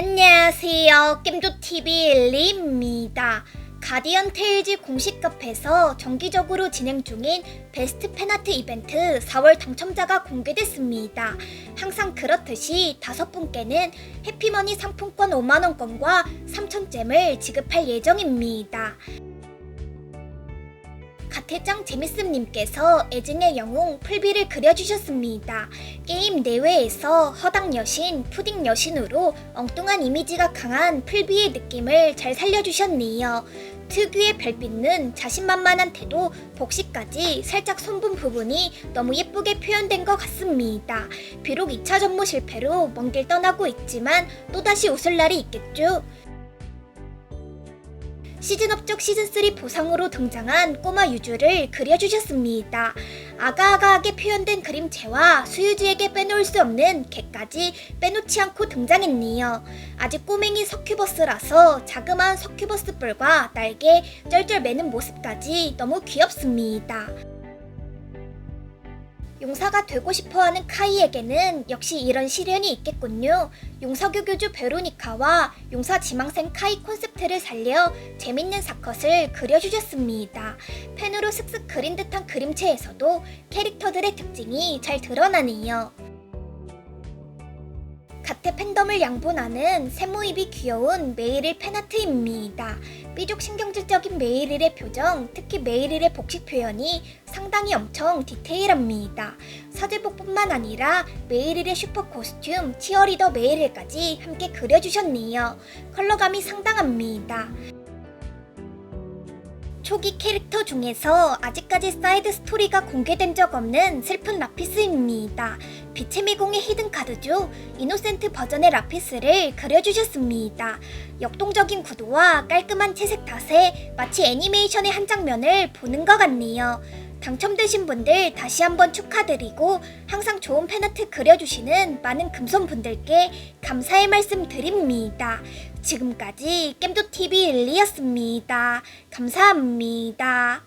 안녕하세요. 겜조TV 리입니다. 가디언 테일즈 공식 카페에서 정기적으로 진행 중인 베스트 팬아트 이벤트 4월 당첨자가 공개됐습니다. 항상 그렇듯이 다섯 분께는 해피머니 상품권 5만원권과 3,000잼을 지급할 예정입니다. 갓해장 재밌음님께서 애증의 영웅 풀비를 그려주셨습니다. 게임 내외에서 허당 여신, 푸딩 여신으로 엉뚱한 이미지가 강한 풀비의 느낌을 잘 살려주셨네요. 특유의 별빛는 자신만만한 태도, 복식까지 살짝 손분 부분이 너무 예쁘게 표현된 것 같습니다. 비록 2차 전무 실패로 먼 길 떠나고 있지만 또다시 웃을 날이 있겠죠. 시즌 업적 시즌3 보상으로 등장한 꼬마 유주를 그려주셨습니다. 아가아가하게 표현된 그림체와 수유주에게 빼놓을 수 없는 개까지 빼놓지 않고 등장했네요. 아직 꼬맹이 서큐버스라서 자그마한 서큐버스 뿔과 날개 쩔쩔 매는 모습까지 너무 귀엽습니다. 용사가 되고 싶어 하는 카이에게는 역시 이런 시련이 있겠군요. 용사교 교주 베로니카와 용사 지망생 카이 콘셉트를 살려 재밌는 사컷을 그려주셨습니다. 펜으로 슥슥 그린 듯한 그림체에서도 캐릭터들의 특징이 잘 드러나네요. 가테 팬덤을 양분하는 세모입이 귀여운 메이릴 팬아트입니다. 삐죽 신경질적인 메이릴의 표정, 특히 메이릴의 복식 표현이 상당히 엄청 디테일합니다. 서재복뿐만 아니라 메이릴의 슈퍼 코스튬, 치어리더 메이릴까지 함께 그려주셨네요. 컬러감이 상당합니다. 초기 캐릭터 중에서 아직까지 사이드 스토리가 공개된 적 없는 슬픈 라피스입니다. 빛의 미공의 히든 카드죠. 이노센트 버전의 라피스를 그려주셨습니다. 역동적인 구도와 깔끔한 채색 탓에 마치 애니메이션의 한 장면을 보는 것 같네요. 당첨되신 분들 다시 한번 축하드리고 항상 좋은 팬아트 그려주시는 많은 금손분들께 감사의 말씀 드립니다. 지금까지 겜도TV 일리였습니다. 감사합니다.